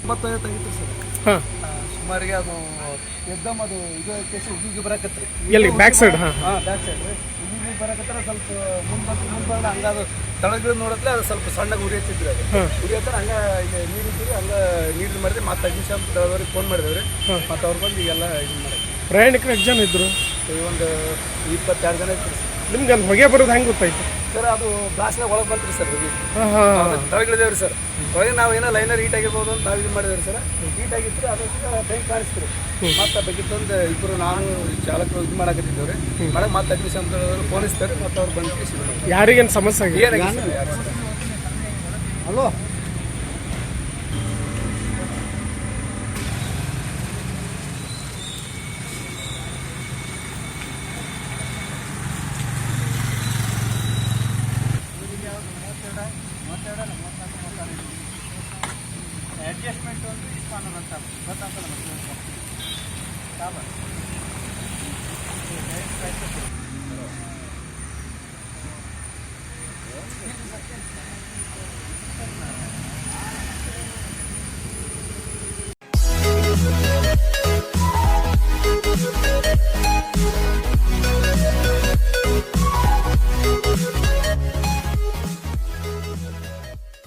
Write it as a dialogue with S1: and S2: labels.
S1: ಒಂಬತ್ತೈವತ್ತು ಆಗಿತ್ತು ಸರ್.
S2: ಹಾಂ.
S1: ಸುಮಾರಿಗೆ ಅದು ಎಕ್ದಮ್ ಅದು ಇದು ಕೇಸ್ ಹುಡುಗಿ ಬರಕತ್ರಿ
S2: ಎಲ್ಲಿ ಬ್ಯಾಕ್ ಸೈಡ್ ಹಾಂ
S1: ಹಾಂ. ಬ್ಯಾಕ್ ಸೈಡ್ ಉಗಿಗೆ ಬರಕತ್ತರ ಸ್ವಲ್ಪ ಮುಂದೆ ಬಂದು ಮುಂದೆ ಹಂಗ ಅದು ತಳಗಿಳಿದು ನೋಡತ್ಲೆ ಅದು ಸ್ವಲ್ಪ ಸಣ್ಣಗೆ ಉರಿಯತ್ತಿದ್ರಿ ಅದು.
S2: ಹಾಂ.
S1: ಉರಿಯತ್ತಾರ ಹಂಗ ಇಲ್ಲಿ ನೀರು ಇದ್ರಿ ಹಂಗ ನೀರು ಮಾಡಿದ್ರೆ ಮತ್ತೆ ಹತ್ತು ನಿಮಿಷ ಫೋನ್ ಮಾಡಿದವ್ರಿ. ಮತ್ತೆ ಅವ್ರು ಬಂದು ಈಗೆಲ್ಲ ಇದು ಮಾಡಿ
S2: ಪ್ರಯಾಣಿಕರು ಎಷ್ಟು ಜನ ಇದ್ರು?
S1: ಒಂದು ಇಪ್ಪತ್ತೆರಡು ಜನ ಇತ್ತು
S2: ನಿಮ್ಗೆ ಅಲ್ಲಿ ಹೊಗೆ ಬರೋದು ಹೆಂಗೆ ಗೊತ್ತಾಯ್ತು?
S1: ಸರ್ ಅದು ಗ್ಲಾಸ್ನಾಗ ಒಳಗೆ ಬಂತ್ರಿ ಸರ್ ಹೋಗಿ. ತಳಗಿಳಿದೇವ್ರಿ ಸರ್. ಒಳಗೆ ನಾವು ಏನೋ ಲೈನರ್ ಹೀಟ್ ಆಗಿರ್ಬೋದು ಅಂತ ನಾವು ಇದು ಮಾಡಿದೇವ್ರಿ ಸರ್. ಹೀಟ್ ಆಗಿತ್ತು ಅದಕ್ಕೆ ಬೆಂಕಿ ಕಾಣಿಸ್ತು ಮತ್ತೆ ಬೇಕಿತ್ತೊಂದು ಇಬ್ಬರು ನಾನು ಚಾಲಕರು ಇದು ಮಾಡಕತ್ತಿದ್ದೇವ್ರಿ. ಮಾಡಕ್ಕೆ ಮತ್ತೆ ಅಡ್ಮಿಷನ್ ಪೊಲೀಸ್ ಮತ್ತೆ ಅವ್ರು ಬಂದು
S2: ಯಾರಿಗೇನು ಸಮಸ್ಯೆ ಹಲೋ.
S1: ಅಡ್ಜಸ್ಟ್ಮೆಂಟ್ ಒಂದು ಇಸ್ಕೊಂಡು ಬಂತ
S3: ಗೊತ್ತಾಗ್ತದೆ ಮತ್ತೆ